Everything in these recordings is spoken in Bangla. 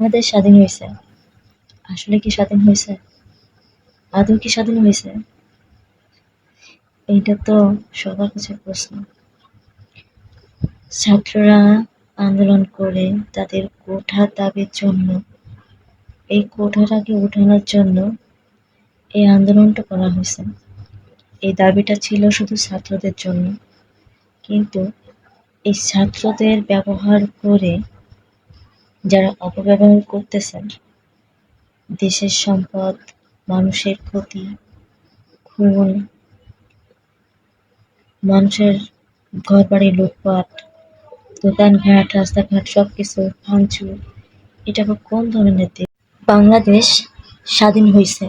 আমাদের স্বাধীন হয়েছে। আসলে কি স্বাধীন হয়েছে? আদৌ কি স্বাধীন হয়েছে? এইটা তো সবার কাছে প্রশ্ন। ছাত্ররা আন্দোলন করে তাদের কোঠা দাবির জন্য, এই কোঠাটাকে উঠানোর জন্য এই আন্দোলনটা করা হয়েছে। এই দাবিটা ছিল শুধু ছাত্রদের জন্য। কিন্তু এই ছাত্রদের ব্যবহার করে যারা অপব্যবহার করতেছেন, দেশের সম্পদ, মানুষের ক্ষতি, খুন, মানুষের ঘর বাড়ি লুটপাট, দোকানঘাট, রাস্তাঘাট সব কিছু ভাঙচুর, এটা কোন ধরনের দেশ? বাংলাদেশ স্বাধীন হয়েছে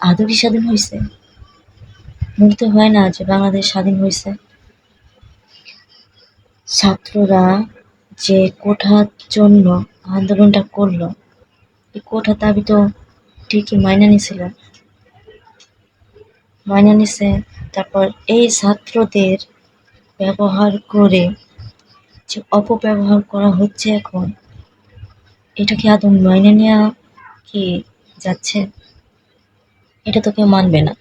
আদৌ কি স্বাধীন হয়েছে মনে তো হয় না যে বাংলাদেশ স্বাধীন হয়েছে ছাত্ররা যে কোঠার জন্য আন্দোলনটা করল, এই দাবি তো ঠিকই মাইনে নিছিল। মাইনে নিছে, তারপর এই ছাত্রদের ব্যবহার করে যে অপব্যবহার করা হচ্ছে এখন, এটা কি আদৌ মাইনে নেওয়া কি যাচ্ছে? এটা তো কেউ মানবে না।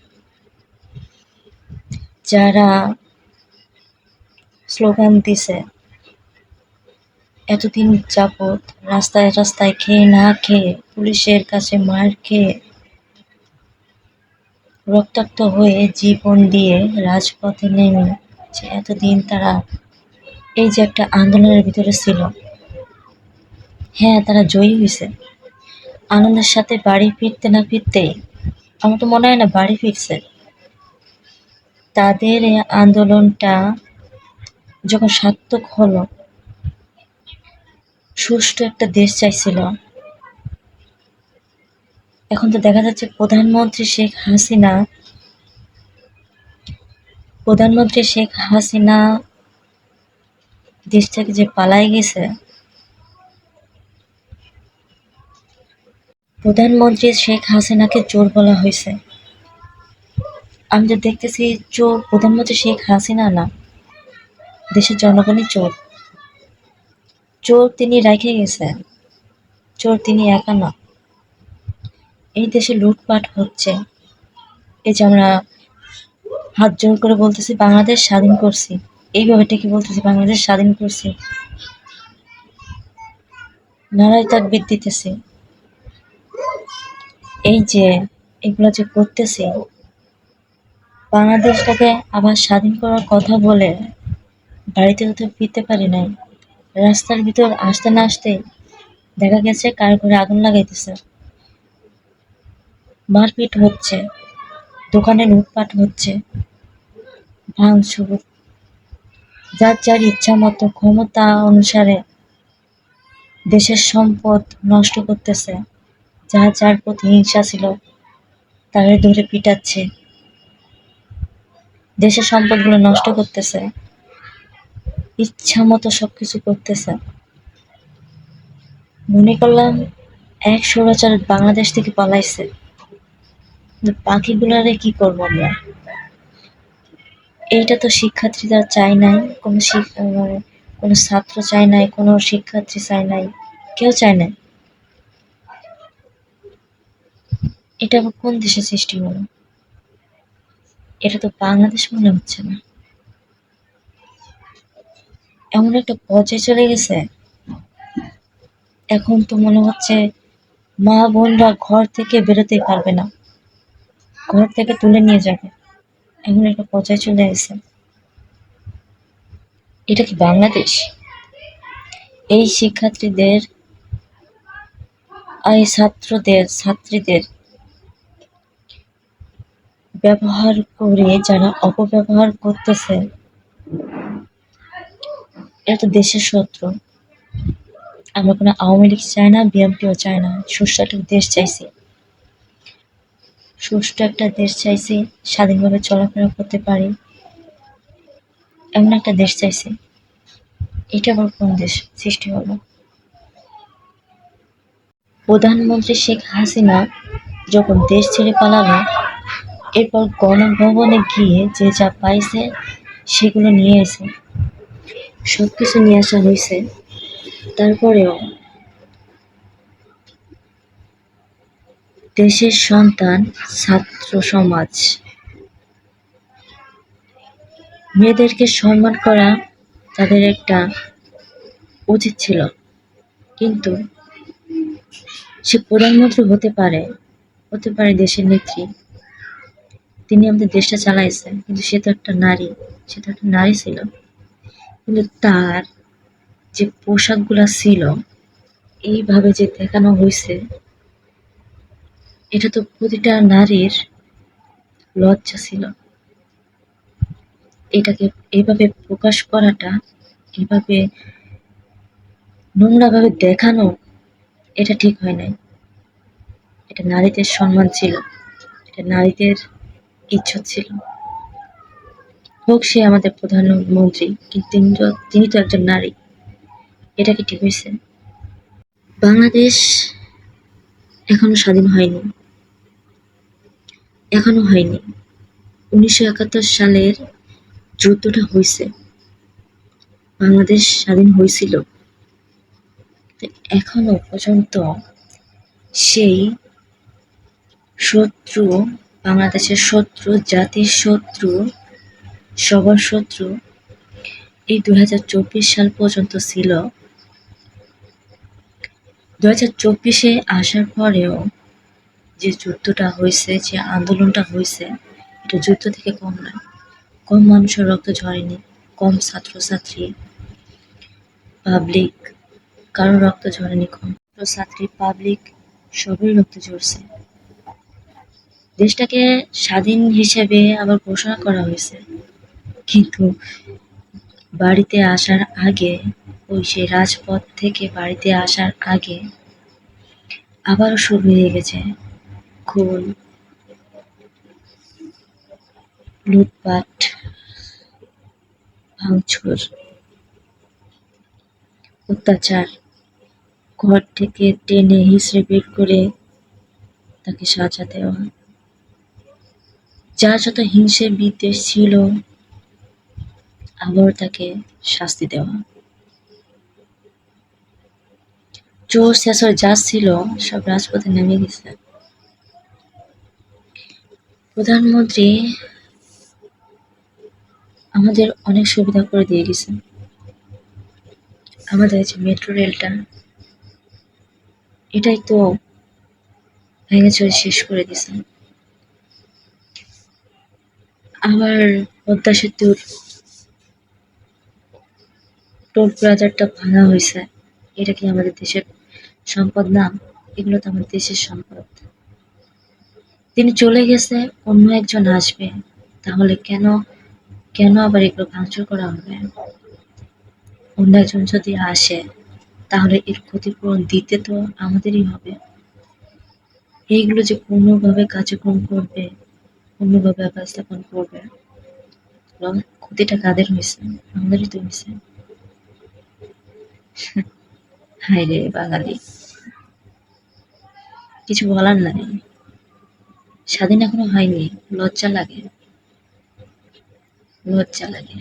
যারা স্লোগান দিছে এতদিন যাবৎ রাস্তায় রাস্তায় খেয়ে না খেয়ে পুলিশের কাছে মার খেয়ে রক্তাক্ত হয়ে জীবন দিয়ে রাজপথে নেমে যে এতদিন তারা এই যে একটা আন্দোলনের ভিতরে ছিল। হ্যাঁ তারা জয়ী হয়েছে আনন্দের সাথে বাড়ি ফিরতে না ফিরতেই আমার তো মনে হয় না বাড়ি ফিরছে। তাদের এই আন্দোলনটা যখন সার্থক হলো সুষ্ঠু একটা দেশ চাইছিল। এখন তো দেখা যাচ্ছে প্রধানমন্ত্রী শেখ হাসিনা, প্রধানমন্ত্রী শেখ হাসিনা দেশ থেকে যে পালাই গেছে, প্রধানমন্ত্রী শেখ হাসিনাকে চোর বলা হয়েছে। আমি তো দেখতেছি চোর, প্রধানমন্ত্রী শেখ হাসিনা না, দেশের জনগণই চোর। চোর তিনি রেখে গেছেন। চোর তিনি একা না। এই দেশে লুটপাট হচ্ছে। এই যে আমরা হাত জোর করে বলতেছি, বাংলাদেশ স্বাধীন করছি। এইভাবে কি বলতেছি, বাংলাদেশ স্বাধীন করছি। নারায় তাকবির দিতেছি। এই যে এগুলো যে করতেছি, বাংলাদেশটাকে আবার স্বাধীন করার কথা বলে বাড়িতে তো ফিরতে পারি নাই। রাস্তার ভিতর আসতে না আসতে দেখা গেছে কার ঘরে আগুন লাগাইতেছে। মারপিট হচ্ছে, দোকানে লুটপাট হচ্ছে, ভাঙচুর। যার যার ইচ্ছা মতো ক্ষমতা অনুসারে দেশের সম্পদ নষ্ট করতেছে, যার যার প্রতি হিংসা ছিল তাদের ধরে পিটাচ্ছে। দেশের সম্পদগুলো নষ্ট করতেছে। ইচ্ছা মতো সবকিছু করতেছে। মনে করলাম এক স্বৈরাচার বাংলাদেশ থেকে পালাইছে। বাকিগুলারে কি করব আমরা? এইটা তো শিক্ষার্থীরা চায় নাই, কোনো মানে কোনো ছাত্র চায় নাই, কোনো শিক্ষার্থী চায় নাই, কেউ চায় নাই। এটা কোন দেশে সৃষ্টি হলো? এটা তো বাংলাদেশ মনে হচ্ছে না। এমন একটা পর্যায়ে চলে গেছে। এখন তো মনে হচ্ছে মা বোনরা ঘর থেকে বেরোতেই পারবে না। ঘর থেকে তুলে নিয়ে যাবে। এমন একটা পর্যায়ে চলে গেছে। এটা কি বাংলাদেশ? এই শিক্ষার্থীদের, এই ছাত্রদের, ছাত্রীদের ব্যবহার করে যারা অপব্যবহার করতেছে এটা তো দেশের শত্রু। আমরা কোনো আওয়ামী লীগ চাই না, বিএনপিও চায় না। সুষ্ঠু একটা দেশ চাইছি। সুষ্ঠু একটা দেশ চাইছি, স্বাধীনভাবে চলাফেরা করতে পারি। এমন একটা দেশ চাইছি। এটা আবার কোন দেশ সৃষ্টি হলো? প্রধানমন্ত্রী শেখ হাসিনা যখন দেশ ছেড়ে পালালো, এরপর গণভবনে গিয়ে যে যা পাইছে, সেগুলো নিয়ে এসে সব কিছু নিয়ে আসা হয়েছে তারপরেও দেশের সন্তান, ছাত্র সমাজ, মেয়েদেরকে সম্মান করা তাদের একটা উচিত ছিল। কিন্তু সে প্রধানমন্ত্রী হতে পারে হতে পারে দেশের নেত্রী। তিনি আমাদের দেশটা চালাইছেন, কিন্তু সে তো একটা নারী, সে তো একটা নারী ছিল। কিন্তু তার যে পোশাকগুলা ছিল, এইভাবে যে দেখানো হয়েছে এটা তো প্রতিটা নারীর লজ্জা ছিল। এটাকে এভাবে প্রকাশ করাটা এভাবে নোংরাভাবে দেখানো, এটা ঠিক হয় নাই। এটা নারীদের সম্মান ছিল, এটা নারীদের ইচ্ছা ছিল। হোক, সে আমাদের প্রধানমন্ত্রী, কিন্তু তিনি তো তিনি তো একজন নারী। এটা কি ঠিক হয়েছে? বাংলাদেশ এখনও স্বাধীন হয়নি। এখনও হয়নি। উনিশশো একাত্তর সালের যুদ্ধটা হয়েছে। বাংলাদেশ স্বাধীন হয়েছিল। এখনও পর্যন্ত সেই শত্রু, বাংলাদেশের শত্রু, জাতির শত্রু সবার শত্রু এই দুই হাজার চব্বিশ সাল পর্যন্ত ছিল। দু হাজার চব্বিশে আসার পরেও যে যুদ্ধটা হয়েছে, যে আন্দোলনটা হয়েছে, এটা যুদ্ধ থেকে কম নয়। কম মানুষের রক্ত ঝরেনি, কম ছাত্রছাত্রী পাবলিক কারও রক্ত ঝরেনি, কম ছাত্রী পাবলিক সবই রক্ত ঝরছে। দেশটাকে স্বাধীন হিসেবে আবার ঘোষণা করা হয়েছে। কিন্তু বাড়িতে আসার আগে, ওই সে রাজপথ থেকে বাড়িতে আসার আগে আবারও শুরু হয়ে গেছে। খুন, লুটপাট, ভাঙচুর, অত্যাচার, ঘর থেকে টেনে হিসড়ে বের করে তাকে সাজা দেওয়া। যার যত হিংসে বিদ্বেষ ছিল আবার তাকে শাস্তি দেওয়া। চোর শেষর যা ছিল সব রাজপথে নেমে গেছে। প্রধানমন্ত্রী আমাদের অনেক সুবিধা করে দিয়ে গেছে আমাদের যে মেট্রো রেলটা, এটাই তো ভেঙে চলে শেষ করে দিছে আবার পদ্মা সেতুর টোল প্লাজারটা ভাঙা হয়েছে। এটা কি আমাদের দেশের সম্পদ? না, এগুলো তো আমাদের দেশের সম্পদ। তিনি চলে গেছে, অন্য একজন আসবে। তাহলে কেন কেন আবার এগুলো ভাঙচুর করা হবে? অন্য একজন যদি আসে, তাহলে এর ক্ষতিপূরণ দিতে তো আমাদেরই হবে। এইগুলো যে কোনোভাবে কার্যক্রম করবে কোনোভাবে ব্যবস্থাপন করবে ক্ষতিটা কাদের হয়েছে? আমাদেরই তো হয়েছে। হায় রে বাঙালি। কিছু বলার নাই। স্বাধীন এখনও হয়নি লজ্জা লাগে। লজ্জা লাগে।